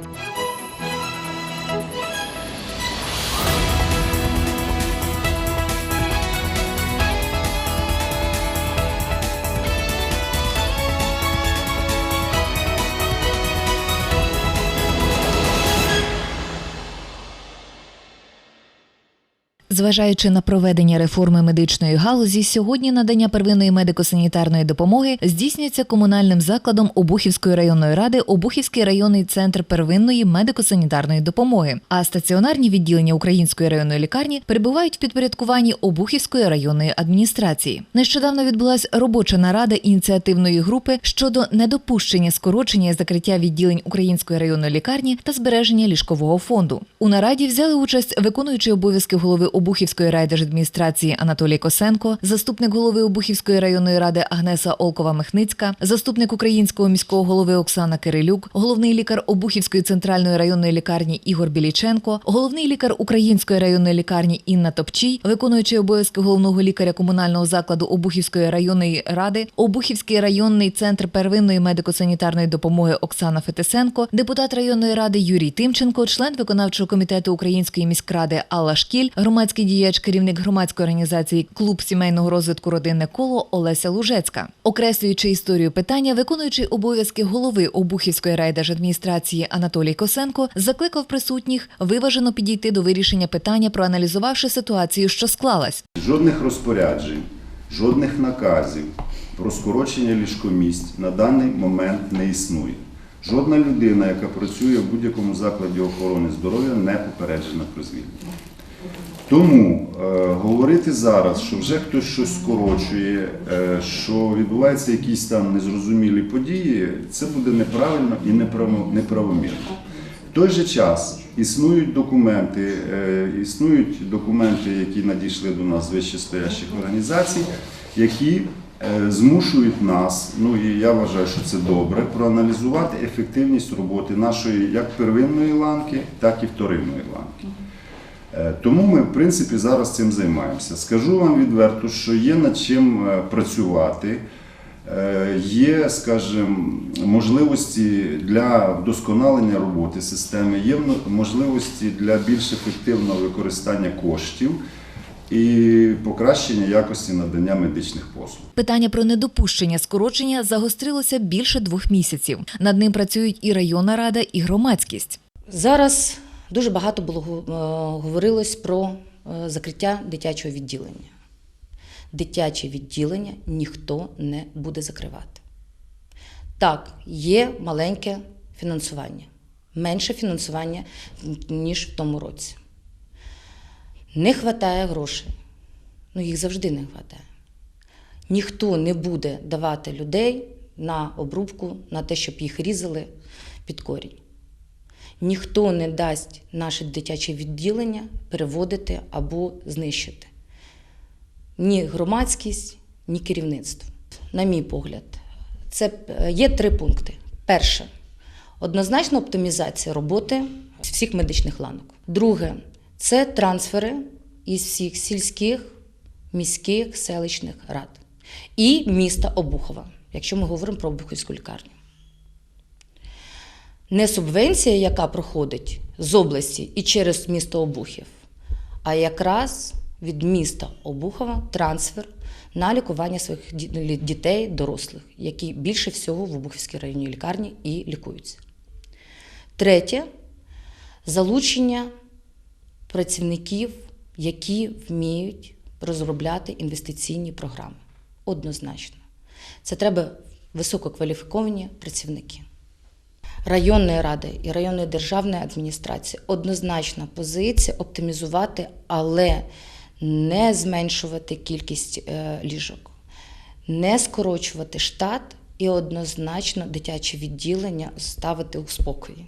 Thank you. Зважаючи на проведення реформи медичної галузі, сьогодні надання первинної медико-санітарної допомоги здійснюється комунальним закладом Обухівської районної ради Обухівський районний центр первинної медико-санітарної допомоги. А стаціонарні відділення Української районної лікарні перебувають в підпорядкуванні Обухівської районної адміністрації. Нещодавно відбулася робоча нарада ініціативної групи щодо недопущення скорочення і закриття відділень Української районної лікарні та збереження ліжкового фонду. У нараді взяли участь виконуючий обов'язки голови Обухівської райдержадміністрації Анатолій Косенко, заступник голови Обухівської районної ради Агнеса Олкова-Михницька, заступник українського міського голови Оксана Кирилюк, головний лікар Обухівської центральної районної лікарні Ігор Біліченко, головний лікар Української районної лікарні Інна Топчій, виконуючий обов'язки головного лікаря комунального закладу Обухівської районної ради, Обухівський районний центр первинної медико-санітарної допомоги Оксана Фетисенко, депутат районної ради Юрій Тимченко, член виконавчого комітету Української міськради Алла Шкіль, громадський діяч, керівник громадської організації Клуб сімейного розвитку Родинне коло Олеся Лужецька. Окреслюючи історію питання, виконуючий обов'язки голови Обухівської райдержадміністрації Анатолій Косенко закликав присутніх виважено підійти до вирішення питання, проаналізувавши ситуацію, що склалась. Жодних розпоряджень, жодних наказів про скорочення ліжкомість на даний момент не існує. Жодна людина, яка працює в будь-якому закладі охорони здоров'я, не попереджена про звільнення. Тому е, говорити зараз, що вже хтось щось скорочує, е, що відбуваються якісь там незрозумілі події, це буде неправильно і неправомірно. В той же час існують документи, е, існують документи, які надійшли до нас з вищестоящих організацій, які е, змушують нас, ну і я вважаю, що це добре, проаналізувати ефективність роботи нашої як первинної ланки, так і вторинної ланки. Е, Тому ми, в принципі, зараз цим займаємося. Скажу вам відверто, що є над чим е, працювати, е, є, скажімо, можливості для вдосконалення роботи системи, є можливості для більш ефективного використання коштів і покращення якості надання медичних послуг. Питання про недопущення скорочення загострилося більше двох місяців. Над ним працюють і районна рада, і громадськість. Зараз дуже багато було е, говорилось про е, закриття дитячого відділення. Дитяче відділення ніхто не буде закривати. Так, є маленьке фінансування, менше фінансування, ніж в тому році. Не вистачає грошей. Ну, їх завжди не вистачає. Ніхто не буде давати людей на обрубку, на те, щоб їх різали під корінь. Ніхто не дасть наше дитяче відділення переводити або знищити. Ні громадськість, ні керівництво. На мій погляд, це є три пункти. Перше однозначно оптимізація роботи всіх медичних ланок. Друге це трансфери із всіх сільських, міських, селищних рад і міста Обухова, якщо ми говоримо про Обухівську лікарню не субвенція, яка проходить з області і через місто Обухів, а якраз від міста Обухова трансфер на лікування своїх дітей, дорослих, які більше всього в Обухівській районній лікарні і лікуються. Третє залучення працівників, які вміють розробляти інвестиційні програми. Однозначно. Це треба висококваліфіковані працівники. Районної ради і районної державної адміністрації однозначна позиція оптимізувати, але не зменшувати кількість е, ліжок, не скорочувати штат і однозначно дитяче відділення ставити у спокої.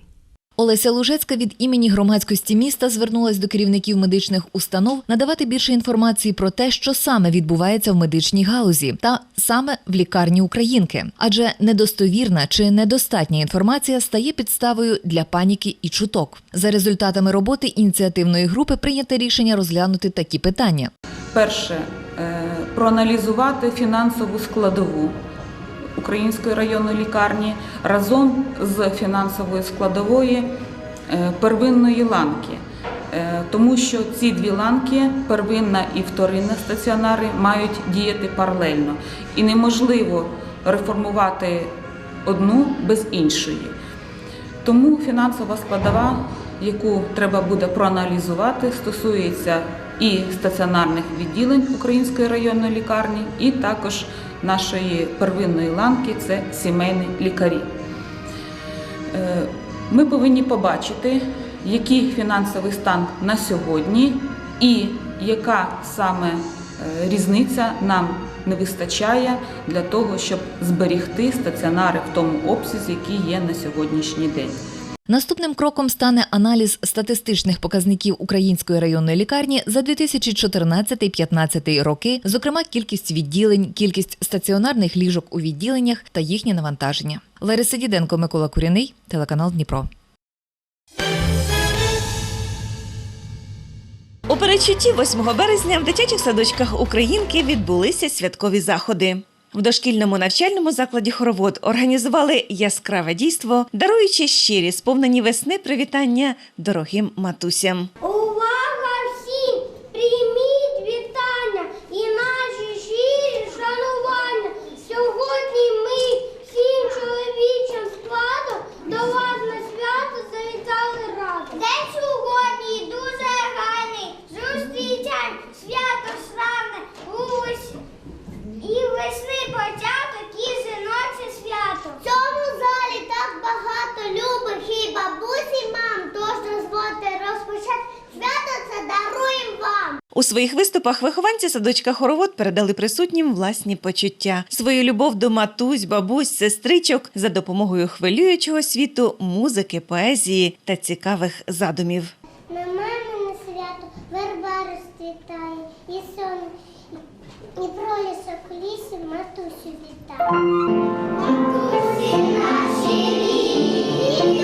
Олеся Лужецька від імені громадськості міста звернулась до керівників медичних установ надавати більше інформації про те, що саме відбувається в медичній галузі, та саме в лікарні Українки. Адже недостовірна чи недостатня інформація стає підставою для паніки і чуток. За результатами роботи ініціативної групи прийнято рішення розглянути такі питання. Перше е, проаналізувати фінансову складову Української районної лікарні разом з фінансовою складової е, первинної ланки. Е, Тому що ці дві ланки, первинна і вторинна стаціонари, мають діяти паралельно. І неможливо реформувати одну без іншої. Тому фінансова складова, яку треба буде проаналізувати, стосується і стаціонарних відділень Української районної лікарні, і також нашої первинної ланки це сімейні лікарі. Е, Ми повинні побачити, який фінансовий стан на сьогодні і яка саме е, різниця нам не вистачає для того, щоб зберігти стаціонари в тому обсязі, який є на сьогоднішній день. Наступним кроком стане аналіз статистичних показників Української районної лікарні за 2014-2015 роки, зокрема кількість відділень, кількість стаціонарних ліжок у відділеннях та їхнє навантаження. Лариса Діденко, Микола Куряний, телеканал Дніпро. У передчутті 8 березня в дитячих садочках Українки відбулися святкові заходи. В дошкільному навчальному закладі хоровод організували яскраве дійство, даруючи щирі сповнені весни привітання дорогим матусям. Увага всім! Прийміть вітання і наші щирі шанування. Сьогодні ми всім чоловічим складом до вас на свято завітали разом. День сьогодні дуже гарний. Зустрічай свято славне ось і весни початок і жіноче свято. В цьому залі так багато любих і бабусь і мам. Тож дозвольте розпочати свято це даруємо вам. У своїх виступах вихованці садочка хоровод передали присутнім власні почуття, свою любов до матусь, бабусь, сестричок за допомогою хвилюючого світу, музики, поезії та цікавих задумів. На мамине свято верба розцвітає, і сон, і пролісок у лісі матусю вітає. Матусі наші рідні,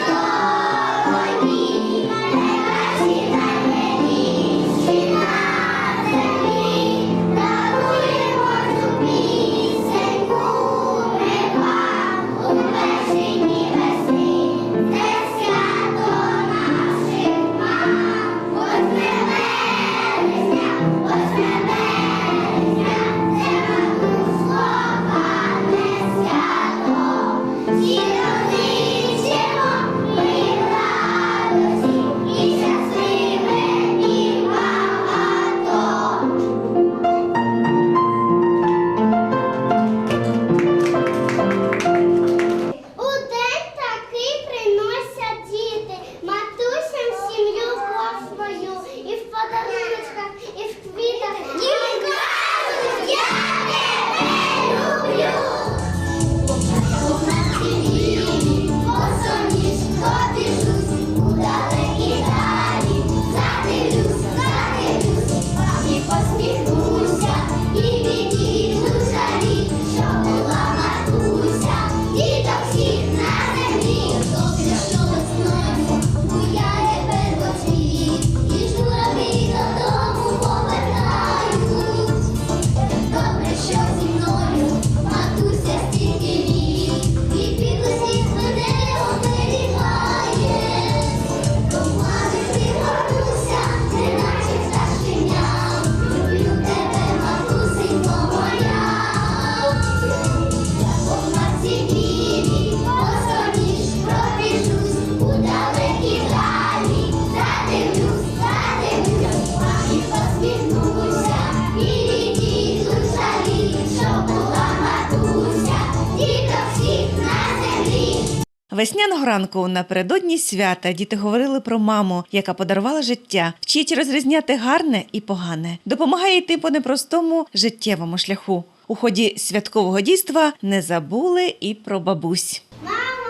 Весняного ранку напередодні свята діти говорили про маму, яка подарувала життя, вчить розрізняти гарне і погане, допомагає йти по непростому життєвому шляху. У ході святкового дійства не забули і про бабусь. Мама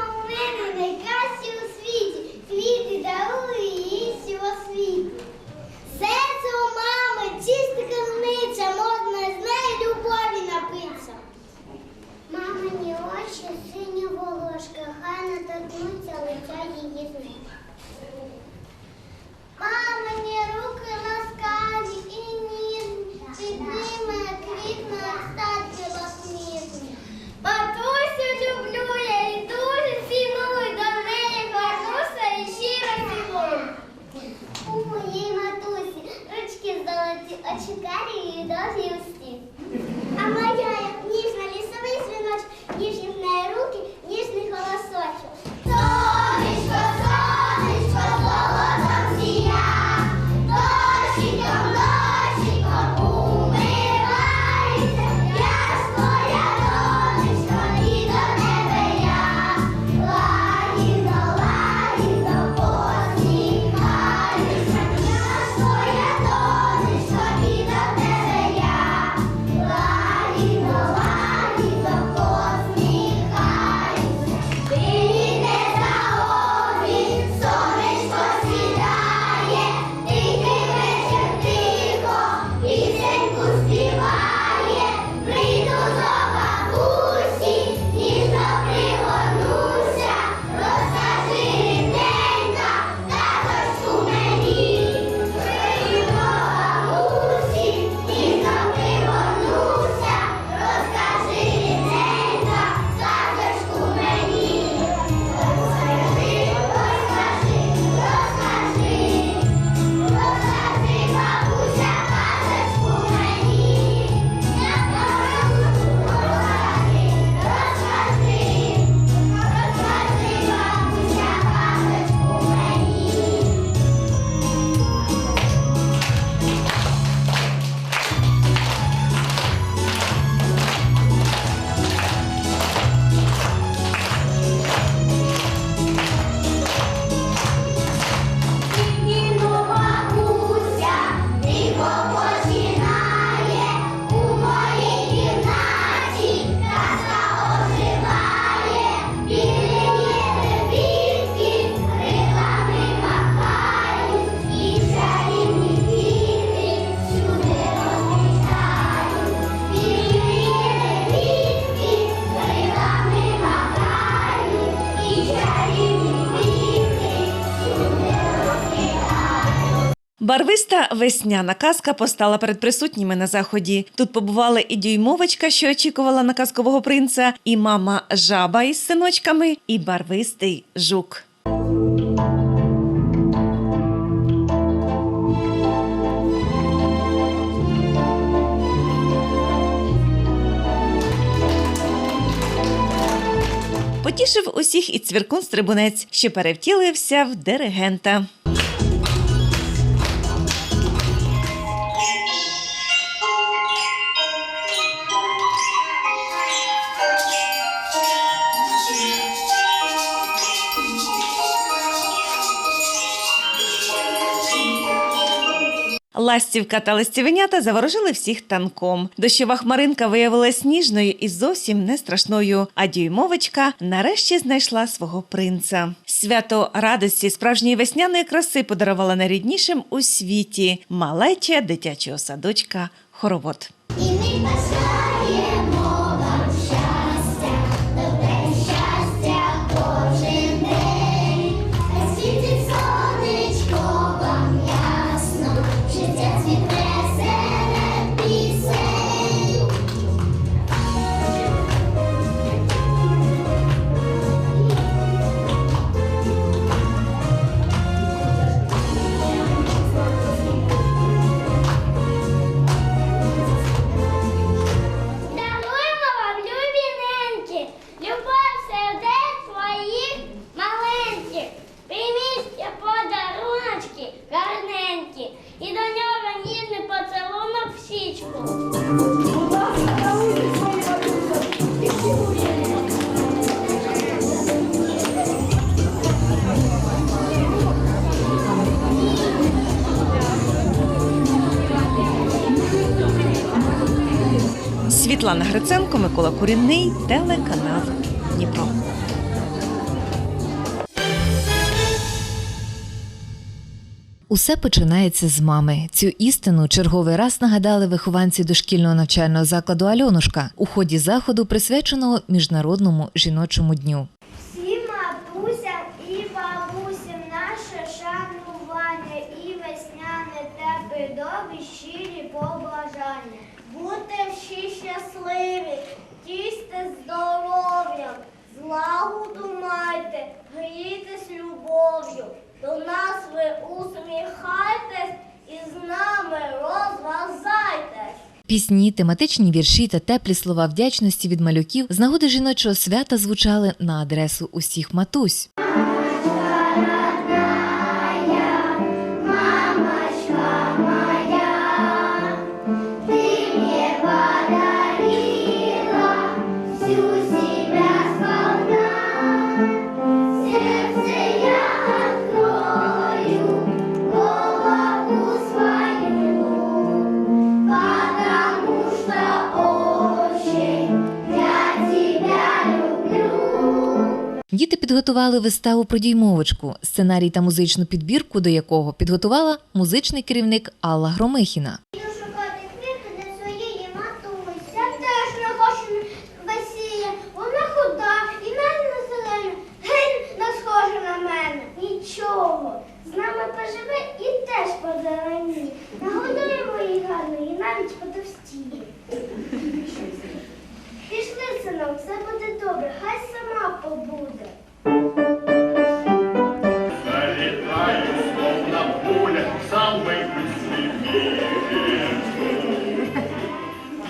Барвиста весняна казка постала перед присутніми на заході. Тут побували і дюймовочка, що очікувала на казкового принца, і мама жаба із синочками, і барвистий жук. Потішив усіх і цвіркун стрибунець, що перевтілився в диригента. Ластівка та ластівенята заворожили всіх танком. Дощова хмаринка виявилась ніжною і зовсім не страшною. А дюймовочка нарешті знайшла свого принца. Свято радості справжньої весняної краси подарувала найріднішим у світі малеча дитячого садочка Хоровод. І ми Світлана Гриценко, Микола Курінний, телеканал Дніпро. Усе починається з мами. Цю істину черговий раз нагадали вихованці дошкільного навчального закладу Альонушка у ході заходу, присвяченого міжнародному жіночому дню. Всім матусям і бабусям наше шанування і весняне теплі добрі щирі побажання. Будьте всі щасливі, тісьте здоров'ям, злагоду майте, грійтесь любов'ю. До нас ви усміхайтесь і з нами розважайтесь. Пісні, тематичні вірші та теплі слова вдячності від малюків з нагоди жіночого свята звучали на адресу усіх матусь. Діти підготували виставу про діймовочку, сценарій та музичну підбірку до якого підготувала музичний керівник Алла Громихіна. Синок, все буде добре, хай сама побуде. Залетаю, словно пуля, в ветер.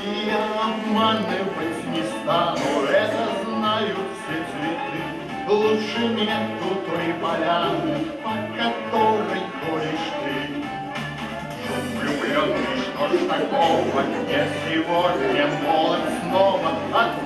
И я обманывать не стану, это знают все цветы. Лучше нету той поляны, по которой ходишь ты. Влюбленный, что ж такого, я сегодня молод снова, от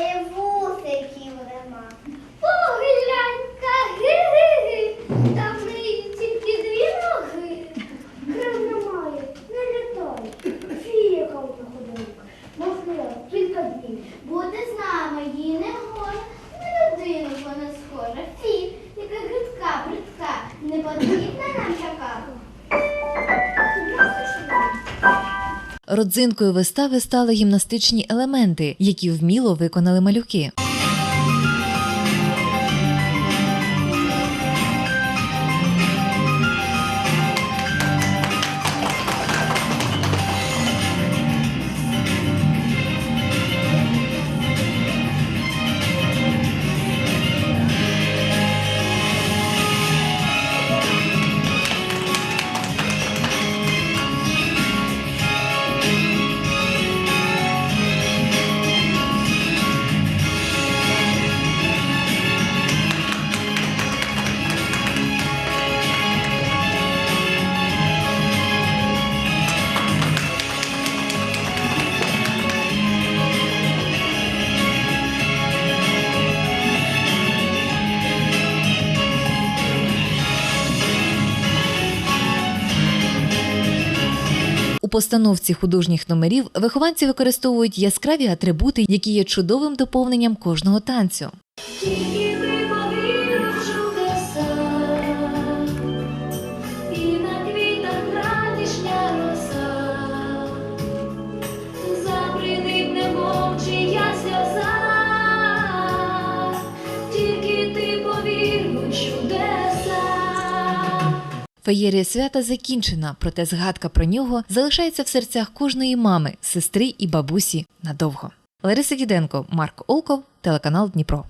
devo Родзинкою вистави стали гімнастичні елементи, які вміло виконали малюки. Постановці художніх номерів вихованці використовують яскраві атрибути, які є чудовим доповненням кожного танцю. Феєрія свята закінчена, проте згадка про нього залишається в серцях кожної мами, сестри і бабусі надовго. Лариса Діденко, Марк Олков, телеканал Дніпро.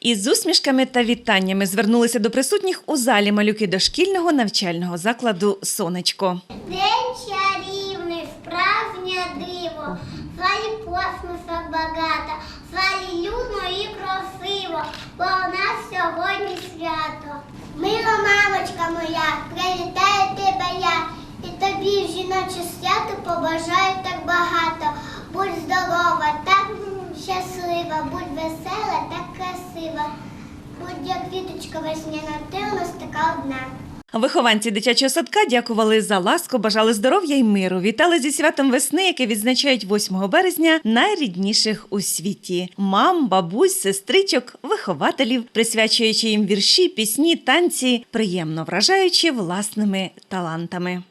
Із усмішками та вітаннями звернулися до присутніх у залі малюки дошкільного навчального закладу Сонечко. День чарівний, справжнє диво, в космоса багато, в залі людно і красиво, бо у нас сьогодні свято. Мила мамочка моя, привітаю тебе я, і тобі в жіноче свято побажаю так багато. Будь здорова, так щаслива, будь весела, так красива. Будь як квіточка весняна, ти у нас така одна. Вихованці дитячого садка дякували за ласку, бажали здоров'я й миру. Вітали зі святом весни, яке відзначають 8 березня, найрідніших у світі: мам, бабусь, сестричок, вихователів, присвячуючи їм вірші, пісні, танці, приємно вражаючи власними талантами.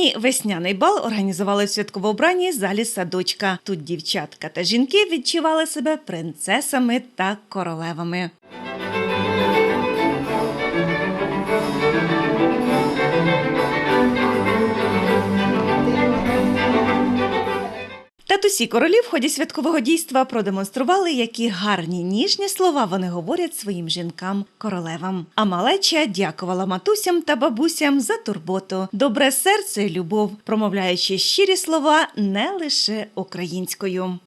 Справжній весняний бал організували в залі садочка. Тут дівчатка та жінки відчували себе принцесами та королевами. Татусі королі в ході святкового дійства продемонстрували, які гарні ніжні слова вони говорять своїм жінкам королевам. А малеча дякувала матусям та бабусям за турботу, добре серце і любов, промовляючи щирі слова не лише українською.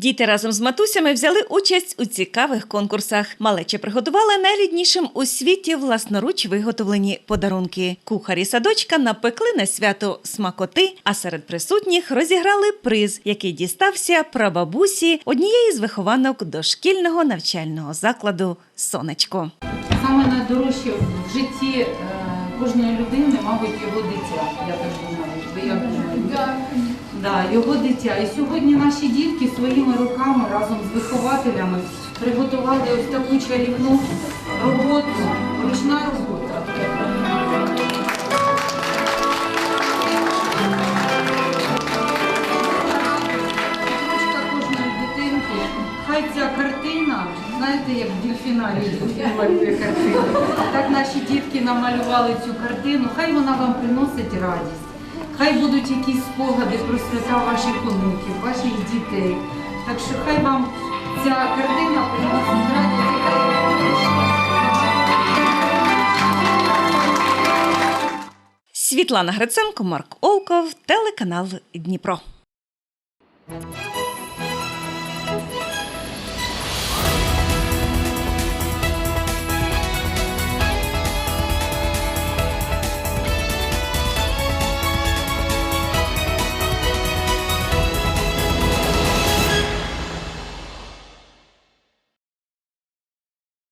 Діти разом з матусями взяли участь у цікавих конкурсах. Малече приготували найріднішим у світі власноруч виготовлені подарунки. Кухарі садочка напекли на свято смакоти, а серед присутніх розіграли приз, який дістався прабабусі однієї з вихованок дошкільного навчального закладу Сонечко. Саме найдорожче в житті е, кожної людини, мабуть, його дитя. Я так Да, його дитя. І сьогодні наші дітки своїми руками разом з вихователями приготували ось таку чарівну роботу, ручна робота. Хай ця картина, знаєте, як в дельфінарі дельфін малює картину. Так наші дітки намалювали цю картину. Хай вона вам приносить радість. Хай будуть якісь спогади про свята ваших онуків, ваших дітей. Так що хай вам ця картина приносить радість. Світлана Гриценко, Марк Олков, телеканал Дніпро.